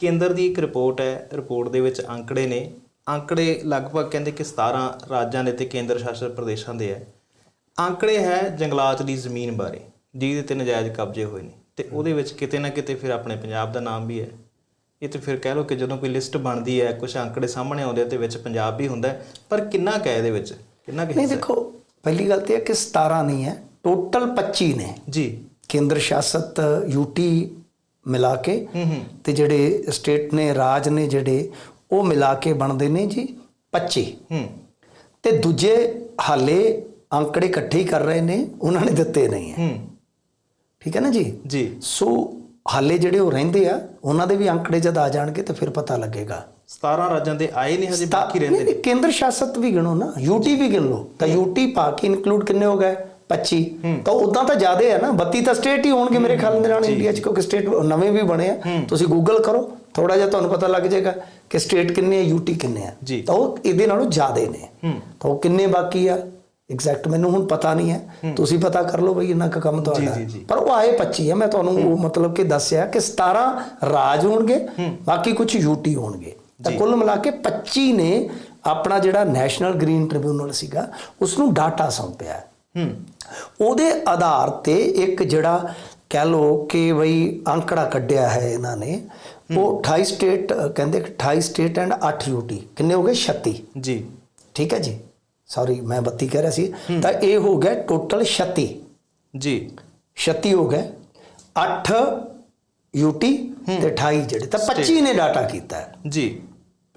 ਕੇਂਦਰ ਦੀ ਇੱਕ ਰਿਪੋਰਟ ਹੈ ਰਿਪੋਰਟ ਦੇ ਵਿੱਚ ਅੰਕੜੇ ਨੇ। ਅੰਕੜੇ ਲਗਭਗ ਕਹਿੰਦੇ ਕਿ 17 ਰਾਜਾਂ ਦੇ ਤੇ ਕੇਂਦਰ ਸ਼ਾਸਿਤ ਪ੍ਰਦੇਸ਼ਾਂ ਦੇ ਹੈ। ਅੰਕੜੇ ਹੈ ਜੰਗਲਾਤ ਦੀ ਜ਼ਮੀਨ ਬਾਰੇ ਜਿਹਦੇ ਤੇ ਨਜਾਇਜ਼ ਕਬਜ਼ੇ ਹੋਏ ਨੇ। ਤੇ ਉਹਦੇ ਵਿੱਚ ਕਿਤੇ ਨਾ ਕਿਤੇ ਫਿਰ ਆਪਣੇ ਪੰਜਾਬ ਦਾ ਨਾਮ ਵੀ ਹੈ। ਇਹ ਤੇ ਫਿਰ ਕਹਿ ਲਓ ਕਿ ਜਦੋਂ ਕੋਈ ਲਿਸਟ ਬਣਦੀ ਹੈ ਕੁਝ ਅੰਕੜੇ ਸਾਹਮਣੇ ਆਉਂਦੇ ਤੇ ਵਿੱਚ ਪੰਜਾਬ ਵੀ ਹੁੰਦਾ ਪਰ ਕਿੰਨਾ ਕੁ ਇਹਦੇ ਵਿੱਚ? ਕਿੰਨਾ ਕੁ ਨਹੀਂ? ਦੇਖੋ ਪਹਿਲੀ ਗੱਲ ਤੇ ਇਹ ਹੈ ਕਿ 17 ਨਹੀਂ ਹੈ ਟੋਟਲ 25 ਨੇ। ਜੀ। ਕੇਂਦਰ ਸ਼ਾਸਤ ਯੂਟੀ ਮਿਲਾ ਕੇ ਤੇ ਜਿਹੜੇ ਸਟੇਟ ਨੇ ਰਾਜ ਨੇ ਜਿਹੜੇ ਉਹ ਮਿਲਾ ਕੇ ਬਣਦੇ ਨੇ ਜੀ 25 ਹੂੰ। ਤੇ ਦੂਜੇ ਹਾਲੇ ਅੰਕੜੇ ਇਕੱਠੇ ਹੀ ਕਰ ਰਹੇ ਨੇ ਉਹਨਾਂ ਨੇ ਦਿੱਤੇ ਨਹੀਂ ਹੈ। ਠੀਕ ਹੈ ਨਾ ਜੀ? ਜੀ। ਸੋ ਹਾਲੇ ਜਿਹੜੇ ਉਹ ਰਹਿੰਦੇ ਆ ਉਹਨਾਂ ਦੇ ਵੀ ਅੰਕੜੇ ਜਦ ਆ ਜਾਣਗੇ ਤਾਂ ਫਿਰ ਪਤਾ ਲੱਗੇਗਾ। 17 ਰਾਜਾਂ ਦੇ ਆਏ ਨਹੀਂ ਹਜੇ ਬਾਕੀ ਰਹਿੰਦੇ ਨੇ ਕੇਂਦਰ ਸ਼ਾਸਤ ਵੀ ਗਿਣੋ ਨਾ ਯੂਟੀ ਵੀ ਗਿਣ ਲਓ। ਤਾਂ ਯੂਟੀ ਪਾ ਕੇ ਇਨਕਲੂਡ ਕਿੰਨੇ ਹੋ ਗਏ? 25 ਤਾਂ ਉਦਾਂ ਤਾਂ ਜ਼ਿਆਦੇ ਆ ਨਾ 32 ਤਾਂ ਸਟੇਟ ਹੀ ਹੋਣਗੇ ਮੇਰੇ ਖਿਆਲ ਦੇ ਨਾਲ ਇੰਡੀਆ 'ਚ ਕਿਉਂਕਿ ਸਟੇਟ ਨਵੇਂ ਵੀ ਬਣੇ ਆ। ਤੁਸੀਂ ਗੂਗਲ ਕਰੋ ਥੋੜਾ ਜਿਹਾ ਤੁਹਾਨੂੰ ਪਤਾ ਲੱਗ ਜਾਏਗਾ ਕਿ ਸਟੇਟ ਕਿੰਨੇ ਆ ਯੂਟੀ ਕਿੰਨੇ ਆ। ਤਾਂ ਉਹ ਇਹਦੇ ਨਾਲੋਂ ਜ਼ਿਆਦੇ ਨੇ। ਤਾਂ ਉਹ ਕਿੰਨੇ ਬਾਕੀ ਆ? ਐਗਜ਼ੈਕਟ ਮੈਨੂੰ ਹੁਣ ਪਤਾ ਨਹੀਂ ਹੈ। ਤੁਸੀਂ ਪਤਾ ਕਰ ਲਓ ਬਈ ਇੰਨਾ ਕੁ ਕੰਮ ਤੁਹਾਡਾ। ਪਰ ਉਹ ਆਏ 25 ਆ ਮੈਂ ਤੁਹਾਨੂੰ ਉਹ ਮਤਲਬ ਕਿ ਦੱਸਿਆ ਕਿ 17 ਰਾਜ ਹੋਣਗੇ ਬਾਕੀ ਕੁਝ ਯੂਟੀ ਹੋਣਗੇ। ਤਾਂ ਕੁੱਲ ਮਿਲਾ ਕੇ 25 ਨੇ ਆਪਣਾ ਜਿਹੜਾ ਨੈਸ਼ਨਲ ਗ੍ਰੀਨ ਟ੍ਰਿਬਿਊਨਲ ਸੀਗਾ ਉਸ ਨੂੰ ਡਾਟਾ ਸੌਂਪਿਆ। ਹੂੰ। ਉਹਦੇ ਆਧਾਰ ਤੇ ਇੱਕ ਜਿਹੜਾ ਕਹਿ ਲੋ ਕਿ ਬਈ ਅੰਕੜਾ ਕੱਢਿਆ ਹੈ ਇਹਨਾਂ ਨੇ ਉਹ 28 ਸਟੇਟ ਕਹਿੰਦੇ ਕਿ 28 ਸਟੇਟ ਐਂਡ 8 ਯੂਟੀ ਕਿੰਨੇ ਹੋ ਗਏ? 36 ਜੀ। ਠੀਕ ਹੈ ਜੀ? ਸੌਰੀ ਮੈਂ 32 ਕਹਿ ਰਿਹਾ ਸੀ। ਤਾਂ ਇਹ ਹੋ ਗਿਆ ਟੋਟਲ 36 ਜੀ। 36 ਹੋ ਗਏ। 8 ਯੂਟੀ ਤੇ 28 ਜਿਹੜੇ। ਤਾਂ 25 ਨੇ ਡਾਟਾ ਕੀਤਾ। ਹੈ ਜੀ।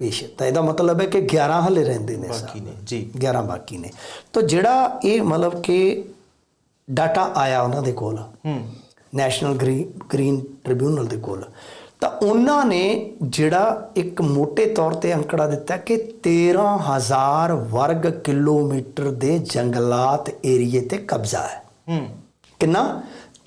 ਪੇਸ਼ ਤਾਂ ਇਹਦਾ ਮਤਲਬ ਹੈ ਕਿ 11 ਹਲੇ ਰਹਿੰਦੇ ਨੇ ਬਾਕੀ ਨੇ ਜੀ। 11 ਬਾਕੀ ਨੇ। ਤਾਂ ਜਿਹੜਾ ਇਹ ਮਤਲਬ ਕਿ ਡਾਟਾ ਆਇਆ ਉਹਨਾਂ ਦੇ ਕੋਲ ਹੂੰ। ਨੈਸ਼ਨਲ ਗ੍ਰੀਨ ਟ੍ਰਿਬਿਊਨਲ ਦੇ ਕੋਲ ਤਾਂ ਉਹਨਾਂ ਨੇ ਜਿਹੜਾ ਇੱਕ ਮੋٹے ਤੌਰ ਤੇ ਅੰਕੜਾ ਦਿੱਤਾ ਕਿ 13000 ਵਰਗ ਕਿਲੋਮੀਟਰ ਦੇ ਜੰਗਲਾਤ ਏਰੀਏ ਤੇ ਕਬਜ਼ਾ ਹੈ। ਹੂੰ। ਕਿੰਨਾ?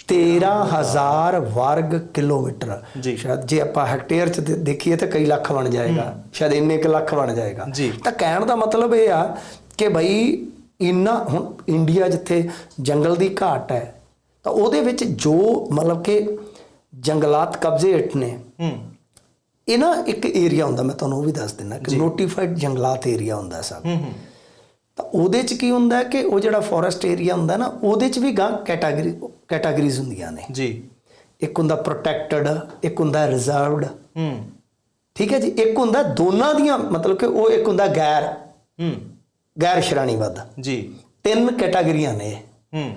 13000 ਵਰਗ ਕਿਲੋਮੀਟਰ। ਜੀ। ਸ਼ਾਇਦ ਜੇ ਆਪਾਂ ਹੈਕਟੇਅਰ ਚ ਦੇਖੀਏ ਤਾਂ ਕਈ ਲੱਖ ਬਣ ਜਾਏਗਾ। ਸ਼ਾਇਦ ਇੰਨੇ ਕੁ ਲੱਖ ਬਣ ਜਾਏਗਾ। ਤਾਂ ਕਹਿਣ ਦਾ ਮਤਲਬ ਇਹ ਆ ਕਿ ਭਾਈ ਇੰਨਾ ਹੁਣ ਇੰਡੀਆ ਜਿੱਥੇ ਜੰਗਲ ਦੀ ਘਾਟ ਹੈ ਤਾਂ ਉਹਦੇ ਵਿੱਚ ਜੋ ਮਤਲਬ ਕਿ ਜੰਗਲਾਤ ਕਬਜ਼ੇ ਹੇਠ ਨੇ ਇਹ ਨਾ ਇੱਕ ਏਰੀਆ ਹੁੰਦਾ ਮੈਂ ਤੁਹਾਨੂੰ ਉਹ ਵੀ ਦੱਸ ਦਿੰਦਾ ਕਿ ਨੋਟੀਫਾਈਡ ਜੰਗਲਾਤ ਏਰੀਆ ਹੁੰਦਾ ਸਭ। ਤਾਂ ਉਹਦੇ ਚ ਕੀ ਹੁੰਦਾ ਹੈ ਕਿ ਉਹ ਜਿਹੜਾ ਫੋਰੈਸਟ ਏਰੀਆ ਹੁੰਦਾ ਨਾ ਉਹਦੇ ਚ ਵੀ ਗਾਂ ਕੈਟਾਗਰੀ ਕੈਟਾਗਰੀਜ਼ ਹੁੰਦੀਆਂ ਨੇ। ਜੀ। ਇੱਕ ਹੁੰਦਾ ਪ੍ਰੋਟੈਕਟਡ ਇੱਕ ਹੁੰਦਾ ਰਿਜ਼ਰਵਡ ਹੂੰ। ਠੀਕ ਹੈ ਜੀ? ਇੱਕ ਹੁੰਦਾ ਦੋਨਾਂ ਦੀਆਂ ਮਤਲਬ ਕਿ ਉਹ ਇੱਕ ਹੁੰਦਾ ਗੈਰ। ਹੂੰ। ਗੈਰ ਸ਼੍ਰੇਣੀਬੱਧ। ਜੀ। ਤਿੰਨ ਕੈਟਾਗਰੀਆਂ ਨੇ। ਹੂੰ।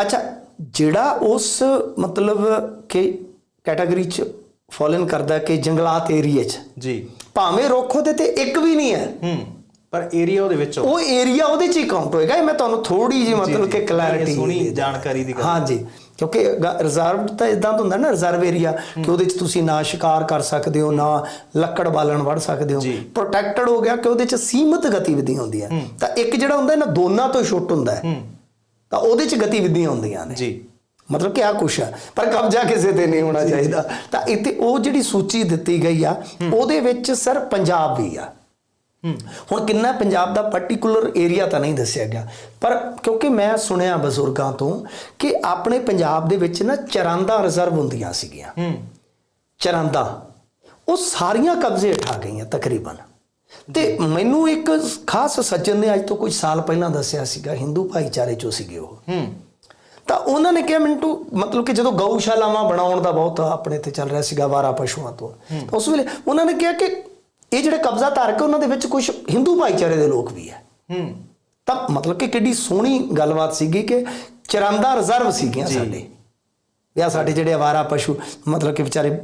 ਅੱਛਾ ਜਿਹੜਾ ਉਸ ਮਤਲਬ ਕਿ ਕੈਟਾਗਰੀ ਚ ਫਾਲਨ ਕਰਦਾ ਕਿ ਜੰਗਲਾਤ ਏਰੀਆ ਚ। ਜੀ। ਭਾਵੇਂ ਰੁੱਖ ਉਹਦੇ ਤੇ ਇੱਕ ਵੀ ਨਹੀਂ ਹੈ। ਹੂੰ। ਪਰ ਏਰੀਆ ਉਹਦੇ ਵਿੱਚ। ਉਹ ਏਰੀਆ ਉਹਦੇ ਚ ਹੀ ਕਾਊਂਟ ਹੋਏਗਾ ਇਹ ਮੈਂ ਤੁਹਾਨੂੰ ਥੋੜੀ ਜਿਹੀ ਮਤਲਬ ਕਿ ਕਲੈਰਿਟੀ ਸੋਹਣੀ ਜਾਣਕਾਰੀ ਦੀ ਗੱਲ। ਹਾਂਜੀ ਕਿਉਂਕਿ ਰਿਜ਼ਰਵ ਤਾਂ ਇਦਾਂ ਹੁੰਦਾ ਨਾ ਰਿਜ਼ਰਵ ਏਰੀਆ ਕਿ ਉਹਦੇ ਚ ਤੁਸੀਂ ਨਾ ਸ਼ਿਕਾਰ ਕਰ ਸਕਦੇ ਹੋ ਨਾ ਲੱਕੜ ਬਾਲਣ ਵੜ ਸਕਦੇ ਹੋ। ਪ੍ਰੋਟੈਕਟਡ ਹੋ ਗਿਆ ਕਿ ਉਹਦੇ ਚ ਸੀਮਤ ਗਤੀਵਿਧੀਆਂ ਹੁੰਦੀਆਂ ਤਾਂ ਇੱਕ ਜਿਹੜਾ ਹੁੰਦਾ ਨਾ ਦੋਨਾਂ ਤੋਂ ਛੁੱਟ ਹੁੰਦਾ ਹੈ। ਤਾਂ ਉਹਦੇ ਚ ਗਤੀਵਿਧੀਆਂ ਹੁੰਦੀਆਂ ਨੇ। ਜੀ। ਮਤਲਬ ਕਿ ਆ ਕੁਛ ਆ ਪਰ ਕਬਜ਼ਾ ਕਿਸੇ ਤੇ ਨਹੀਂ ਹੋਣਾ ਚਾਹੀਦਾ। ਤਾਂ ਇੱਥੇ ਉਹ ਜਿਹੜੀ ਸੂਚੀ ਦਿੱਤੀ ਗਈ ਆ ਉਹਦੇ ਵਿੱਚ ਸਰ ਪੰਜਾਬ ਵੀ ਆ। ਹੁਣ ਕਿੰਨਾ ਪੰਜਾਬ ਦਾ ਪਾਰਟਿਕੂਲਰ ਏਰੀਆ ਤਾਂ ਨਹੀਂ ਦੱਸਿਆ ਗਿਆ। ਪਰ ਕਿਉਂਕਿ ਮੈਂ ਸੁਣਿਆ ਬਜ਼ੁਰਗਾਂ ਤੋਂ ਕਿ ਆਪਣੇ ਪੰਜਾਬ ਦੇ ਵਿੱਚ ਨਾ ਚਰਾਂਦਾ ਰਿਜ਼ਰਵ ਹੁੰਦੀਆਂ ਸੀਗੀਆਂ। ਹੂੰ। ਚਰਾਂਦਾ। ਉਹ ਸਾਰੀਆਂ ਕਬਜ਼ੇ ਉਠਾ ਗਈਆਂ ਤਕਰੀਬਨ। ਤੇ ਮੈਨੂੰ ਇੱਕ ਖਾਸ ਸੱਜਣ ਨੇ ਅੱਜ ਤੋਂ ਕੁਝ ਸਾਲ ਪਹਿਲਾਂ ਦੱਸਿਆ ਸੀਗਾ ਹਿੰਦੂ ਭਾਈਚਾਰੇ ਚੋਂ ਸੀਗੇ ਉਹ। ਹੂੰ। ਤਾਂ ਉਹਨਾਂ ਨੇ ਕਿਹਾ ਮਿੰਟੂ ਮਤਲਬ ਕਿ ਜਦੋਂ ਗਊਸ਼ਾਲਾਵਾਂ ਬਣਾਉਣ ਦਾ ਬਹੁਤ ਆਪਣੇ ਤੇ ਚੱਲ ਰਿਹਾ ਸੀਗਾ ਵਾਰਾ ਪਸ਼ੂਆਂ ਤਾਂ। ਉਸ ਵੇਲੇ ਉਹਨਾਂ ਨੇ ਕਿਹਾ ਕਿ ਇਹ ਜਿਹੜੇ ਕਬਜ਼ਾ ਧਾਰਕ ਉਹਨਾਂ ਦੇ ਵਿੱਚ ਕੁਝ ਹਿੰਦੂ ਭਾਈਚਾਰੇ ਦੇ ਲੋਕ ਵੀ ਹੈ ਹੂੰ। ਤਾਂ ਮਤਲਬ ਕਿ ਕਿੱਡੀ ਸੋਹਣੀ ਗੱਲਬਾਤ ਸੀਗੀ ਕਿ ਚਰੰਦਾ ਰਿਜ਼ਰਵ ਸੀਗੀਆਂ ਸਾਡੇ। ਵਿਆਹ ਸਾਡੇ ਜਿਹੜੇ ਆਵਾਰਾ ਪਸ਼ੂ ਮਤਲਬ ਕਿ ਵਿਚਾਰੇ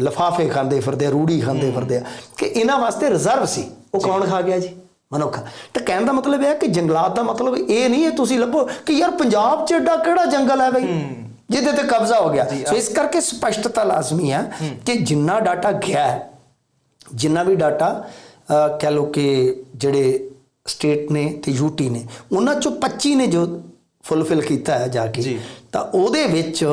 ਲਫਾਫੇ ਖਾਂਦੇ ਫਿਰਦੇ ਰੂੜੀ ਖਾਂਦੇ ਫਿਰਦੇ ਆ। ਕਿ ਇਹਨਾਂ ਵਾਸਤੇ ਰਿਜ਼ਰਵ ਸੀ। ਉਹ ਕੌਣ ਖਾ ਗਿਆ ਜੀ? ਮਨੁੱਖ। ਤਾਂ ਕਹਿਣ ਦਾ ਮਤਲਬ ਇਹ ਹੈ ਕਿ ਜੰਗਲਾਤ ਦਾ ਮਤਲਬ ਇਹ ਨਹੀਂ ਹੈ ਤੁਸੀਂ ਲੱਭੋ ਕਿ ਯਾਰ ਪੰਜਾਬ 'ਚ ਐਡਾ ਕਿਹੜਾ ਜੰਗਲ ਹੈ ਬਈ? ਜਿਹਦੇ ਤੇ ਕਬਜ਼ਾ ਹੋ ਗਿਆ। ਸੋ ਇਸ ਕਰਕੇ ਸਪਸ਼ਟਤਾ ਲਾਜ਼ਮੀ ਹੈ। ਕਿ ਜਿੰਨਾ ਡਾਟਾ ਗਿਆ ਹੈ ਜਿੰਨਾ ਵੀ ਡਾਟਾ ਕਹਿ ਲਓ ਕਿ ਜਿਹੜੇ ਸਟੇਟ ਨੇ ਤੇ ਯੂਟੀ ਨੇ ਉਹਨਾਂ ਚੋਂ 25 ਨੇ ਜੋ ਫੁੱਲਫਿਲ ਕੀਤਾ ਹੈ ਜਾ ਕੇ। ਤਾਂ ਉਹਦੇ ਵਿੱਚ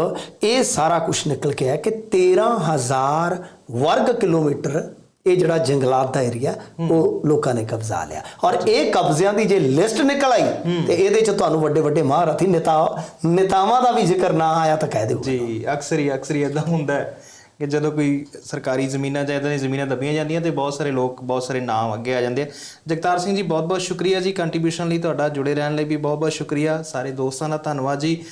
ਇਹ ਸਾਰਾ ਕੁਝ ਨਿਕਲ ਕੇ ਆਇਆ ਕਿ 13000 ਵਰਗ ਕਿਲੋਮੀਟਰ ਇਹ ਜਿਹੜਾ ਜੰਗਲਾਤ ਦਾ ਏਰੀਆ ਉਹ ਲੋਕਾਂ ਨੇ ਕਬਜ਼ਾ ਲਿਆ। ਔਰ ਇਹ ਕਬਜ਼ਿਆਂ ਦੀ ਜੇ ਲਿਸਟ ਨਿਕਲ ਆਈ ਤੇ ਇਹਦੇ ਚ ਤੁਹਾਨੂੰ ਵੱਡੇ ਵੱਡੇ ਮਹਾਰਥੀ ਨੇਤਾ ਨੇਤਾਵਾਂ ਦਾ ਵੀ ਜ਼ਿਕਰ ਨਾ ਆਇਆ ਤਾਂ ਕਹਿ ਦਿਓ। ਜੀ ਅਕਸਰ ਹੀ ਅਕਸਰ ਹੀ ਇਦਾਂ ਹੁੰਦਾ ਹੈ। ਕਿ ਜਦੋਂ ਕੋਈ ਸਰਕਾਰੀ ਜ਼ਮੀਨਾਂ ਜਾਇਦਾਦਾਂ ਦੀਆਂ ਜ਼ਮੀਨਾਂ ਦੱਬੀਆਂ ਜਾਂਦੀਆਂ ਤੇ ਬਹੁਤ ਸਾਰੇ ਲੋਕ, ਬਹੁਤ ਸਾਰੇ ਨਾਮ ਅੱਗੇ ਆ ਜਾਂਦੇ ਆ। ਜਗਤਾਰ ਸਿੰਘ ਜੀ ਬਹੁਤ ਬਹੁਤ ਸ਼ੁਕਰੀਆ ਜੀ ਕੰਟਰੀਬਿਊਸ਼ਨ ਲਈ ਤੁਹਾਡਾ ਜੁੜੇ ਰਹਿਣ ਲਈ ਵੀ ਬਹੁਤ ਬਹੁਤ ਸ਼ੁਕਰੀਆ। ਸਾਰੇ ਦੋਸਤਾਂ ਦਾ ਧੰਨਵਾਦ ਜੀ।